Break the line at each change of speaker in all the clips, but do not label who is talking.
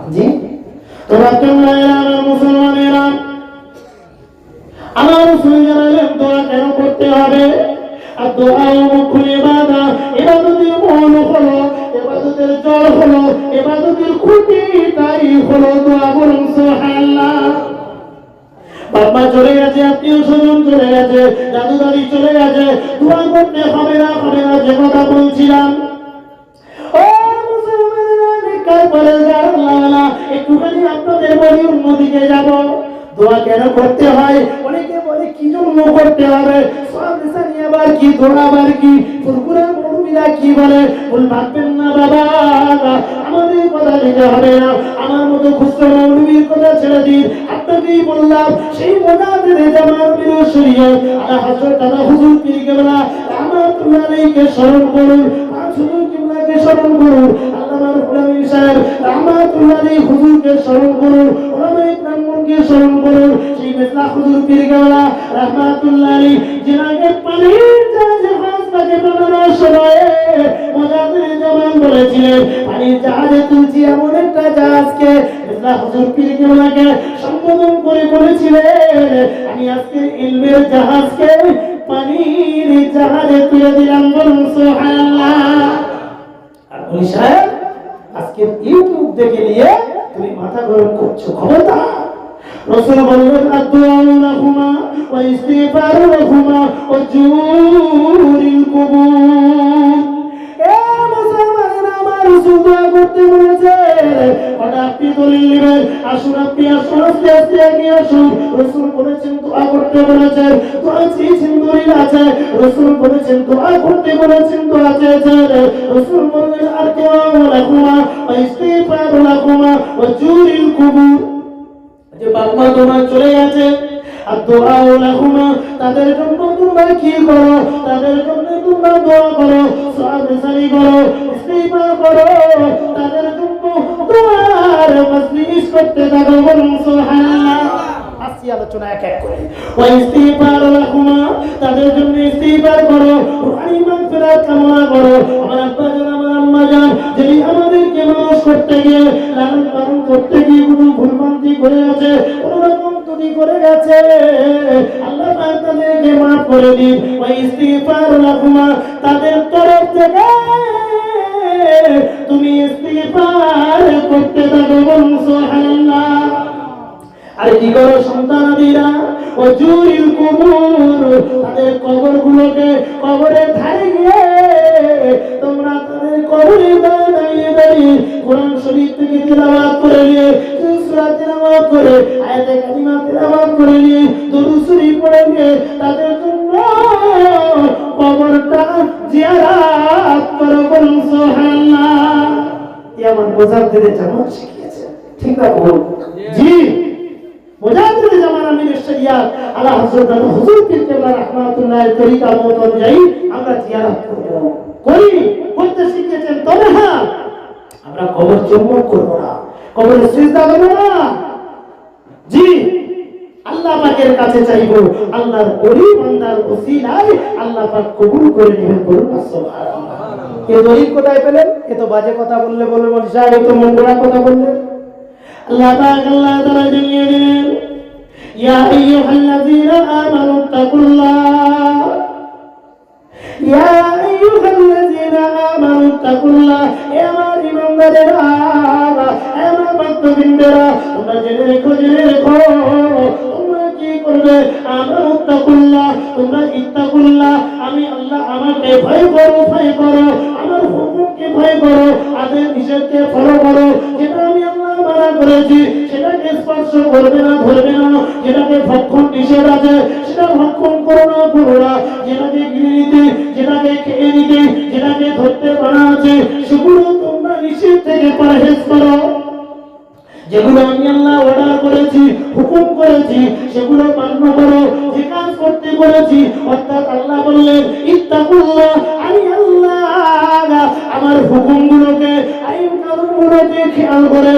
জি? তোমরা চলে গেছে, আত্মীয় স্বজন চলে গেছে দাদু চলে গেছে, দোয়া করতে হবে না হবে না, যে কথা বলছিলাম। আপনাদের বলি অন্যদিকে যাব। দোয়া কেন করতে হয়? অনেকে বলে, কি জন্য করতে হবে? আবার কি দোয়া কি? ফুরফুরা মৌলবীরা কি বলে? বল, ভাববেন না বাবা আমার মতো খুচরো স্মরণ করুন, পাঁচ হুজুর কিবলাকে স্মরণ করুন। জাহাজে তুলছি এমন জাহাজকে। মেসলা হুজুর পীর কেবলাকে সম্বোধন করে বলেছিলেন, আমি আজকে ইলমের জাহাজকে পানির জাহাজে তুলে দিলাম বলুন সুবহানাল্লাহ। আর উনি সাহেব আজকে ইউটিউব দেখে নিয়ে তুমি মাথা গরম করছ রসুল বললেন আদুআউ লাহুমা ওয়া ইস্তিগফারু লাহুমা ওয়া আসুন আপনি দোয়া দোয়া দোয়া দোয়া আর কেউ লাকুমা জুরিল কুবুর। যে বাবা তোমার চলে গেছে, আর দোয়া লাহুমা তাদের জন্য তোমরা কি করো? তাদের জন্য তোমরা দোয়া করো সাহায্য করো ইস্তিগফার করো। তাদের জন্য দোয়ার মজলিস করতে থাকো বলুন, সুবহানাল্লাহ। আসি আলোচনা এক এক করে। ওয়া ইস্তিগফার লাহুমা, তাদের জন্য ইস্তিগফার করো, রুহানি মাগফিরাত কামনা করো। আমার আব্বা জান, আমার আম্মা জান যদি আমাদেরকে মানুষ করতে গিয়ে লালন পালন করতে গিয়ে কোনো ভুলভ্রান্তি করে আছে কোনো রকম ত্রুটি করে গেছে, আল্লাহ পাক তাদেরকে মাফ করে দিন। ওয়া ইস্তিগফার লাহুমা, তাদের তরফ থেকে তুমি ইস্তিগফার করতে সুবহানাল্লাহ আর কি করো করে নিয়ে পড়ে নিয়ে তাদের জন্য কবরটা জিয়ারাত করো বলুন সুবহানাল্লাহ। দিলে জামাত শিখিয়েছে শিখেছেন, তবে হ্যাঁ আমরা আল্লাহ কাছে চাইব, আল্লাহর ওসিলায় আল্লাহ কবুল করে নেবেন বলুন সুবহানাল্লাহ। এ কোথায় পেলেন? এ তো বাজে কথা বললে বলে বলি সাহেব, এ তো মঙ্গলা কথা বললেন। আল্লাহ পাক, আল্লাহ তাআলা জানিয়ে দিলেন, ইয়া আইয়ুহাল্লাযীনা আমানু তাকুল্লাহ, ইয়া আইয়ুহাল্লাযীনা আমানু তাকুল্লাহ, এ আমার ইমানদারেরা, এ আমার ভক্তবৃন্দেরা, তোমরা জেনে রেখো জেনে রেখো, তোমরা কি করবে? আমানু তাকুল্লাহ, তোমরা ইত্তাকুল্লাহ, আমি আল্লাহ আমাকে ভয় করো ভয় করো, আমার হুকুমকে ভয় করো, আদেশ নিষেধকে ফলো করো, যেটা আমি আল্লাহ মানা করেছি, সেটাকে স্পর্শ করবে না, ধরবে না, যেটাকে ভক্ষণ নিষেধ আছে, সেটা ভক্ষণ করো না করো না। যেটাকে গিলে নিতে যেটাকে খেয়ে নিতে যেটাকে ধরতে মানা আছে, সেগুলো তোমরা নিষেধ থেকে পরহেজ করো। যেগুলো আমি আল্লাহ অর্ডার করেছি, হুকুম করেছি, সেগুলো মান্য করো, যে কাজ করতে বলেছি অর্থাৎ আল্লাহ বললেন, ইত্তাকুল্লাহ, আমি আল্লাহ, আমার হুকুমগুলোকে আইন কানুনগুলোকে খেয়াল করে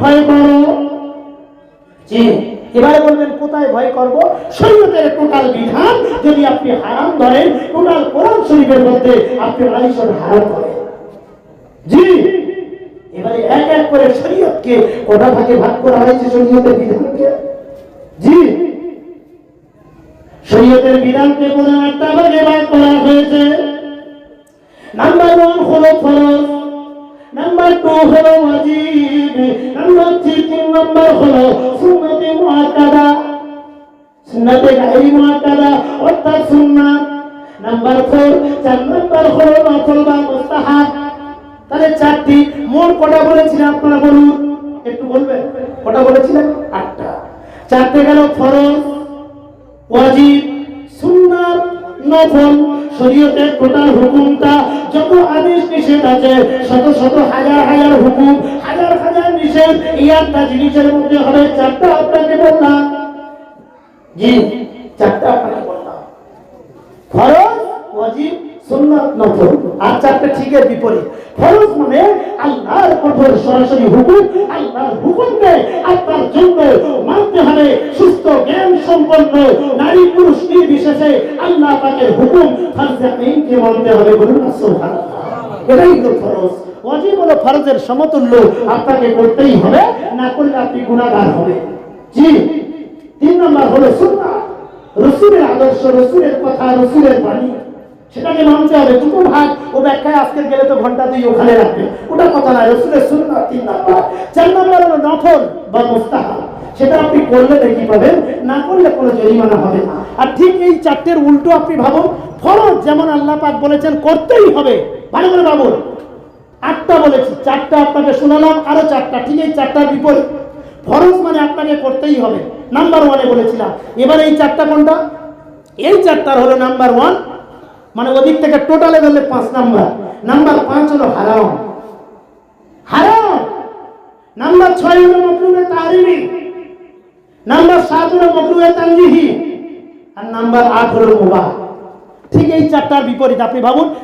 ভয় করো। জি, এবারে বলবেন, কোথায় ভয় করব? শরীয়তের টোটাল বিধান যদি আপনি হারাম ধরেন, টোটাল কোরআন শরীফের মধ্যে আপনি আইসন হারাম করেন জি, এবারে এক এক করে শরীয়তকে কটা ভাগে ভাগ করা হয়েছে শরীয়তের বিধানকে? জি, শরীয়তের বিধানকে কোনো একটা ভাগে ভাগ করা হয়েছে। নাম্বার ওয়ান হলো ফরজ নাম্বার টু হলো ওয়াজিব। নাম্বার হলো সুন্নতে মুআক্কাদা। সুন্নতে গায়রি মুআক্কাদা অর্থাৎ সুন্নাত। নাম্বার ফোর চার নাম্বার হলো নফল বা মুস্তাহাব। তাহলে চারটি, মোট কটা বলেছিলেন আপনারা বলুন? একটু বলবেন? কটা বলেছিলেন? আটটা। চারটে গেল ফরজ, ওয়াজিব, সুন্নাত, নফল। শরীয়তের টোটাল হুকুমটা যত আদেশ নিষেধ আছে, শত শত হাজার হাজার হুকুম, হাজার নিষেধ এই একটা জিনিসের মধ্যে হবে চারটা আপনাকে বললাম। জি, চারটা আপনাকে বললাম। ফরজ মানে হুকুম, আল্লাহর হুকুমকে আপনার জন্য মানতে হবে। সুস্থ, জ্ঞান আল্লাহ পাকের হুকুম এটাই হলো ফরজ। ওয়াজিব হলো ফরজের সমতুল্য আপনাকে করতেই হবে, না করলে আপনি গুনাহগার হবে জি, তিন নম্বর হলো রসুলের আদর্শ, রসুলের কথা, রসুলের বাণী। সেটাকে মানতে হবে, দুটো ভাগ। ও ব্যাখ্যায় আজকে গেলে তো ঘণ্টা দুই ওখানে রাখবে। ওটা কথা রসুলের তিন নাম্বার। চার নাম্বার হলো নফল বা মুস্তাহাব। সেটা আপনি করলে দেখি পাবেন, না করলে কোনো জরিমানা হবে না। আর ঠিক এই চারটের উল্টো আপনি ভাবুন, ফরজ যেমন আল্লাহ পাক বলেছেন, করতেই হবে। ভালো করে ভাবুন। আটটা বলেছি, চারটা আপনাকে শোনালাম, আরও চারটা, ঠিক এই চারটার বিপরীত। ফরজ মানে আপনাকে করতেই হবে। নাম্বার ওয়ানে বলেছিলাম। এবার এই চারটা কোনটা? এই চারটার হলো নাম্বার ওয়ান মানে ওদিক থেকে টোটালে ধরলে পাঁচ নাম্বার নাম্বার পাঁচ হলো হারাম। হারাম! নাম্বার ছয় হলো মকরুমে তাহরিমি। নাম্বার সাত হলো মকরুমে তানজিহি। আর নাম্বার আট হলো মুবাহ। ঠিক এই চারটার বিপরীত, আপনি ভাবুন।